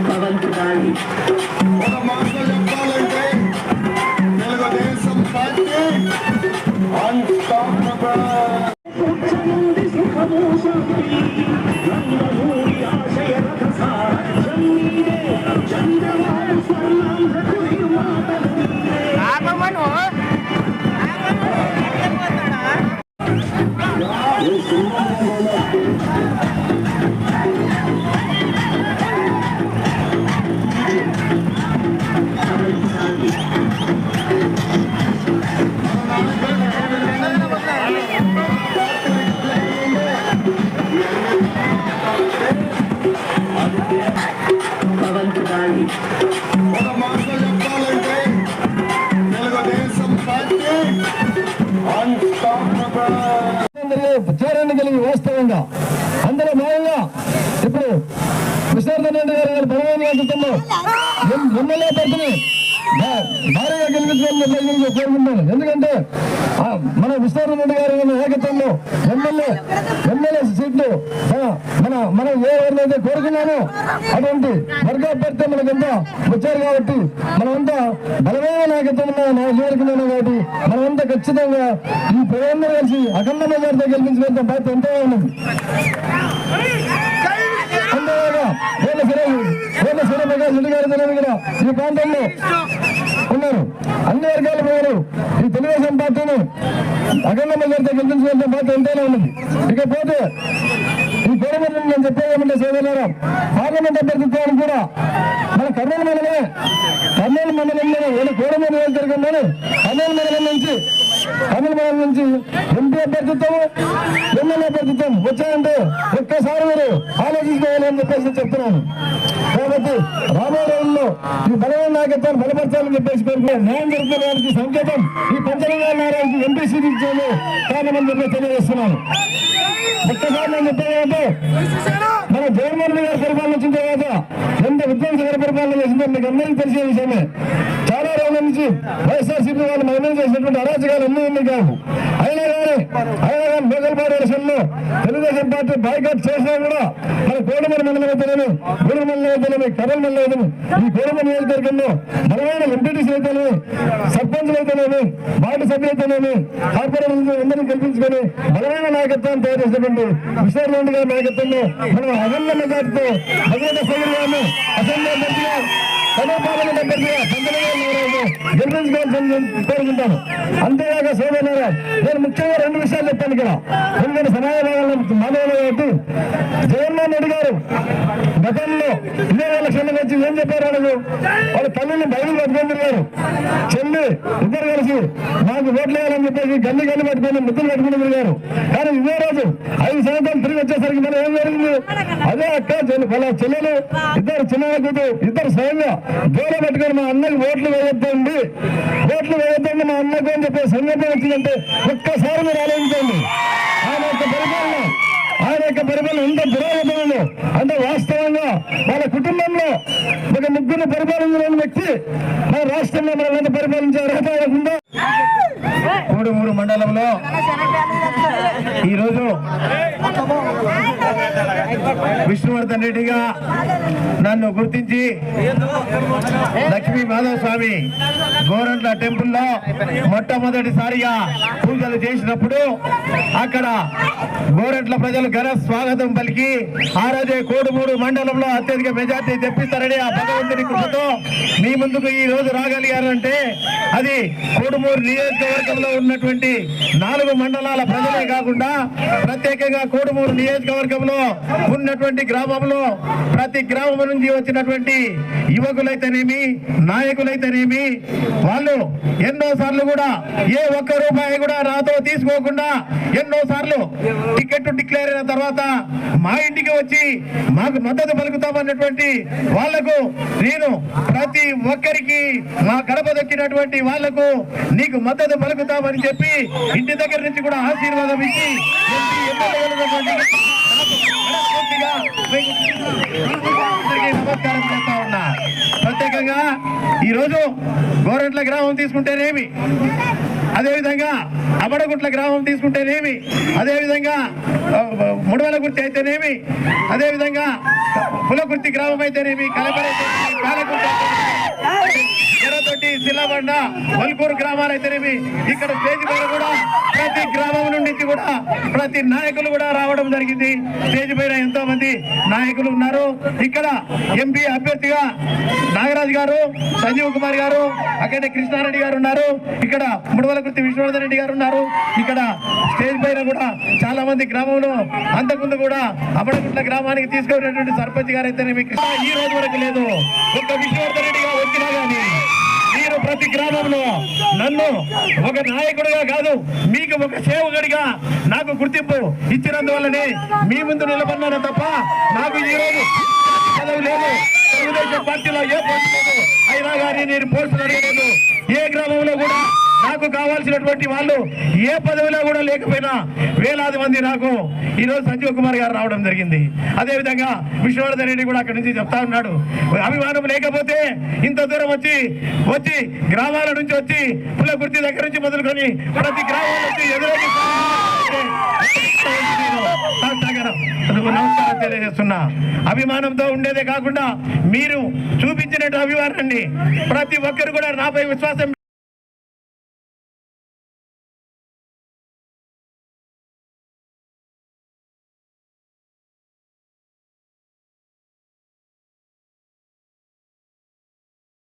భగవంతుడాలి ఒక మాటలో చెప్పాలంటే Telugu Desam party Unstoppable కలిగి వాస్తవంగా అందులో భాగంగా ఇప్పుడు విశ్వనాథన్ రెడ్డి గారు గారి బలమైన నేతృత్వంలో ఎమ్మెల్యే అభ్యర్థిని భారీగా గెలిపించాలని కోరుకుంటాను ఎందుకంటే మన విశ్వనాథన్ రెడ్డి గారి గారి నాయకత్వంలో ఎమ్మెల్యే ఎమ్మెల్యే సీట్లు మన- మనం ఏ ఎవరినైతే కోరుకున్నామో అటువంటి వర్గ అభ్యర్థి మనకు వచ్చారు కాబట్టి మనమంతా బలమైన నాయకత్వం నియోజకవర్గం కాబట్టి మనమంతా ఖచ్చితంగా ఈ ప్రజలందరూ కలిసి అఖండ మెజార్టీ గెలిపించినంత బాధ్యత ఎంతో ఉన్నది అంతేగాక వేల సురేష్ వేల సూర్యప్రకాష్ రెడ్డి గారు కూడా ఈ ప్రాంతంలో ఉన్నారు. అన్ని వర్గాల వారు ఈ తెలుగుదేశం పార్టీని అఖండ మెజార్టీ గెలిపించినంత బాధ్యత ఎంతైనా ఉన్నది. ఇకపోతే ఈ గవర్నమెంట్ నేను చెప్పేదేమంటే సోదరులారా పార్లమెంట్ అభ్యర్థిత్వాన్ని కూడా మన కర్నూలు మండలమే కర్నూలు మండలంలో ఏడు కోడమూరు నియోజకవర్గంలోనే కర్నూలు మండలం నుంచి కర్నూలు మండలం నుంచి ఎంపీ అభ్యర్థిత్వం ఎమ్మెల్యే అభ్యర్థిత్వం వచ్చాయంటే ఒక్కసారి మీరు ఆలోచించుకోవాలని చెప్పేసి చెప్తున్నాను. కాబట్టి రాబోయే రోజుల్లో ఈ బలమైన నాయకత్వాన్ని బలపరచాలని చెప్పేసి కోరుకున్నాను న్యాయం జరుగుతున్న సంకేతం ఈ పంచరంగా నారాయణకి ఎంపీ సీట్ ఇచ్చేది కారణమని చెప్పి తెలియజేస్తున్నాను. ఒక్కసారి నేను చెప్పేదంటే మన జగన్మోహన్ గారు పరిపాలన వచ్చిన తర్వాత ఎంత విధ్వంసకర పరిపాలన చేసిందో మీకు అందరికీ తెలిసే విషయమే. నుంచి వైఎస్ఆర్సీపీ వాళ్ళు మనం చేసినటువంటి అరాచకాలు అన్ని ఉన్నాయి కాదు. అయినా కానీ అయినా కానీ లోకల్పాడు ఎలక్షన్లో తెలుగుదేశం పార్టీ బాయ్కాట్ చేసినా కూడా మన కోడమూరు మండలం అయితేనేమి గూడూరు మండలం అయితేనేమి కర్నూలు మండలం అయితేనేమి ఈ కోడమూరు నియోజకవర్గంలో బలమైన ఎంపీటీసీ అయితేనేమి సర్పంచులు అయితేనేమి వార్డు సభ్యులు అయితేనేమి కార్పొరేషన్ అందరినీ కల్పించుకొని బలమైన నాయకత్వాన్ని తయారు చేసినటువంటి విశ్వరెడ్డి గారి నాయకత్వంలో మనం అగన్న మెజార్టీతో భగవంత సైన్ అసెంబ్లీ అభ్యర్థిగా సభ పార్లమెంట్ గెలిపించుకోవాల్సింది కోరుకుంటాను అంతేగాక సోదరులారా నేను ముఖ్యంగా రెండు విషయాలు చెప్పాను ఇక్కడ. ఎందుకంటే సమాజంలో మానవులు కాబట్టి జగన్మోహన్ రెడ్డి గారు గతంలో ఇదే ఎలక్షన్ వచ్చి ఏం చెప్పారు వాళ్ళకు వాళ్ళ తల్లిని బయలు పట్టుకొని తిరిగారు. చెల్లి ఇద్దరు కలిసి మాకు ఓట్లు వేయాలని చెప్పేసి గల్లి గల్లి పట్టుకొని ముద్దులు పెట్టుకుని తిరిగారు. కానీ ఇదే రోజు ఐదు సంవత్సరాలు తిరిగి వచ్చేసరికి మనం ఏం జరిగింది? అదే అక్క చెల్లి వాళ్ళ చెల్లెలు ఇద్దరు చిన్న కూతురు ఇద్దరు స్వయంగా దూరం పెట్టుకొని మా అన్నకి ఓట్లు వేయొద్దండి. ఓట్లు వేయొద్దండి మా అన్నకు అని చెప్పే సందర్భం వచ్చిందంటే ఒక్కసారి మీరు ఆలోచించండి. ఆయన యొక్క పరిపాలన ఆయన యొక్క పరిపాలన ఎంత దురాగతమైందో అంటే వాస్తవంగా వాళ్ళ కుటుంబంలో ఒక ముగ్గురు పరిపాలించిన వ్యక్తి మన రాష్ట్రంలో మన పరిపాలించే అర్హత ఉందా? మూడు మండలంలో ఈరోజు విష్ణువర్ధన్ రెడ్డిగా నన్ను గుర్తించి లక్ష్మీ మాధవ స్వామి గోరంట్ల టెంపుల్లో మొట్టమొదటిసారిగా పూజలు చేసినప్పుడు అక్కడ గోరంట్ల ప్రజలు ఘన స్వాగతం పలికి ఆ రోజే కోడుమూడు మండలంలో అత్యధిక మెజార్టీ తెప్పిస్తారని ఆ భగవంతుని కృపతో మీ ముందుకు ఈ రోజు రాగలిగారంటే అది కోడుమూరు నియోజకవర్గంలో ఉన్నటువంటి నాలుగు మండలాల ప్రజలే కాకుండా ప్రత్యేకంగా కోడుమూరు నియోజకవర్గంలో ఉన్న ఉన్నటువంటి గ్రామంలో ప్రతి గ్రామం నుంచి వచ్చినటువంటి యువకులైతేనేమి నాయకులైతేనేమి వాళ్ళు ఎన్నో సార్లు కూడా ఏ ఒక్క రూపాయి కూడా రాతో తీసుకోకుండా ఎన్నో సార్లు టికెట్ డిక్లేర్ అయిన తర్వాత మా ఇంటికి వచ్చి మాకు మద్దతు పలుకుతామన్నటువంటి వాళ్ళకు నేను ప్రతి ఒక్కరికి మా గడప దొక్కినటువంటి వాళ్ళకు నీకు మద్దతు పలుకుతామని చెప్పి ఇంటి దగ్గర నుంచి కూడా ఆశీర్వాదం ఇచ్చి నమస్కారం చేస్తా ఉన్నా ప్రత్యేకంగా ఈరోజు గోరంట్ల గ్రామం తీసుకుంటేనేమి? అదేవిధంగా అబడగుట్ల గ్రామం తీసుకుంటేనేమి? అదేవిధంగా ముడవలగుర్తి అయితేనేమి? అదేవిధంగా పులకుర్తి గ్రామం అయితేనేమి? కలపరైతే అయితేనేమి, ఎర్రతొట్టి సిల్లబండ వల్కూరు గ్రామాలు అయితేనేమి ఇక్కడ స్టేజ్ పైన కూడా ప్రతి గ్రామం నుండి కూడా ప్రతి నాయకులు కూడా రావడం జరిగింది. స్టేజ్ పైన ఎంతో మంది నాయకులు ఉన్నారు. ఇక్కడ ఎంపీ అభ్యర్థిగా నాగరాజు గారు సంజీవ్ కుమార్ గారు అక్కడే కృష్ణారెడ్డి గారు ఉన్నారు. ఇక్కడ ముడవలకృతి విశ్వనాథ రెడ్డి గారు ఉన్నారు. ఇక్కడ స్టేజ్ పైన కూడా చాలా మంది గ్రామంలో అంతకుముందు కూడా అబడగుట్ల గ్రామానికి తీసుకున్నటువంటి సర్పంచ్ గారు అయితేనేమి ఈ రోజు వరకు లేదు. ఒక్క విశ్వవర్ధన్ రెడ్డి గారు వచ్చినా కానీ మీరు ప్రతి గ్రామంలో నన్ను ఒక నాయకుడిగా కాదు మీకు ఒక సేవకుడిగా నాకు గుర్తింపు ఇచ్చినందువల్లనే మీ ముందు నిలబడినాను తప్ప నాకు ఈరోజు పదవి లేదు. తెలుగుదేశం పార్టీలో ఏ పోస్ట్ లేదు. అయినా కానీ నేను పోస్టులు అడగలేదు. ఏ గ్రామంలో కూడా నాకు కావాల్సినటువంటి వాళ్ళు ఏ పదవిలో కూడా లేకపోయినా వేలాది మంది నాకు ఈ రోజు సంజీవ్ కుమార్ గారు రావడం జరిగింది. అదే విధంగా విష్ణువర్ధన్ రెడ్డి కూడా అక్కడి నుంచి చెప్తా ఉన్నాడు. అభిమానం లేకపోతే ఇంత దూరం వచ్చి వచ్చి గ్రామాల నుంచి వచ్చి పుల్ల దగ్గర నుంచి మొదలుకొని ప్రతి గ్రామం వచ్చి ఎదురొచ్చి నమస్కారం తెలియజేస్తున్నా. అభిమానంతో ఉండేదే కాకుండా మీరు చూపించినట్టు అభిమానాన్ని ప్రతి ఒక్కరు కూడా నాపై విశ్వాసం